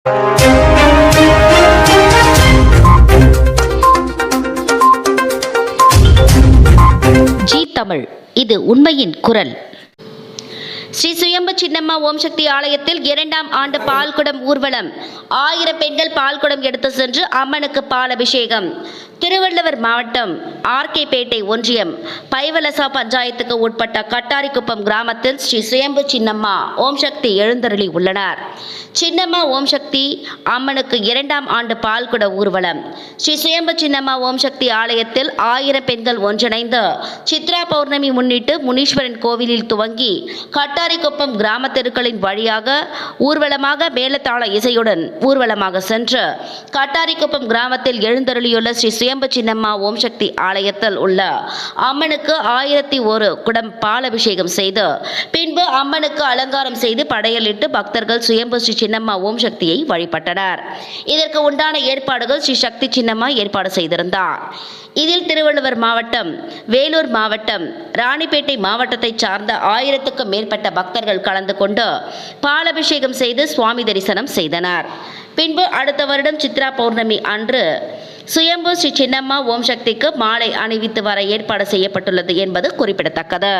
G Tamil இது உண்மையின் குரல். ஸ்ரீ சுயம்பு சின்னம்மா ஓம் சக்தி ஆலயத்தில் இரண்டாம் ஆண்டு பால்குடம் ஊர்வலம். ஆயிரம் பெண்கள் பால்குடம் எடுத்து சென்று அம்மனுக்கு பால் அபிஷேகம். திருவள்ளுவர் மாவட்டம் ஆர்கேபேட்டை ஒன்றியம் பைவலசா பஞ்சாயத்துக்கு உட்பட்ட கட்டாரிக்குப்பம் கிராமத்தில் ஸ்ரீ சுயம்பு சின்னம்மா ஓம் சக்தி எழுந்தருளி உள்ளனர். சின்னம்மா ஓம் சக்தி அம்மனுக்கு இரண்டாம் ஆண்டு பால்குட ஊர்வலம். ஸ்ரீ சுயம்பு சின்னம்மா ஓம் சக்தி ஆலயத்தில் ஆயிரம் பெண்கள் ஒன்றிணைந்து சித்ரா பௌர்ணமி முன்னிட்டு முனீஸ்வரன் கோவிலில் துவங்கி கட்டாரிக்குப்பம் கிராம தெருக்களின் வழியாக ஊர்வலமாக மேலத்தாள இசையுடன் ஊர்வலமாக சென்று கட்டாரிக்குப்பம் கிராமத்தில் எழுந்தருளியுள்ள ஸ்ரீ சுயம்பு சின்னம்மா ஓம் சக்தி ஆலயத்தில் உள்ள அம்மனுக்கு ஆயிரத்தி ஒரு குடம் பால் அபிஷேகம் செய்து பின்பு அம்மனுக்கு அலங்காரம் செய்து படையலிட்டு பக்தர்கள் சுயம்பு ஸ்ரீ சின்னம்மா ஓம் சக்தியை வழிபட்டனர். இதற்கு உண்டான ஏற்பாடுகள் ஸ்ரீ சக்தி சின்னம்மா ஏற்பாடு செய்திருந்தார். இதில் திருவள்ளுவர் மாவட்டம் வேலூர் மாவட்டம் ராணிப்பேட்டை மாவட்டத்தைச் சார்ந்த ஆயிரத்துக்கும் மேற்பட்ட பக்தர்கள் கலந்து கொண்டு பாலபிஷேகம் செய்து சுவாமி தரிசனம் செய்தனர். பின்பு அடுத்த வருடம் சித்ரா பௌர்ணமி அன்று சுயம்பு ஸ்ரீ சின்னம்மா ஓம் சக்திக்கு மாலை அணிவித்து வர ஏற்பாடு செய்யப்பட்டுள்ளது என்பது குறிப்பிடத்தக்கது.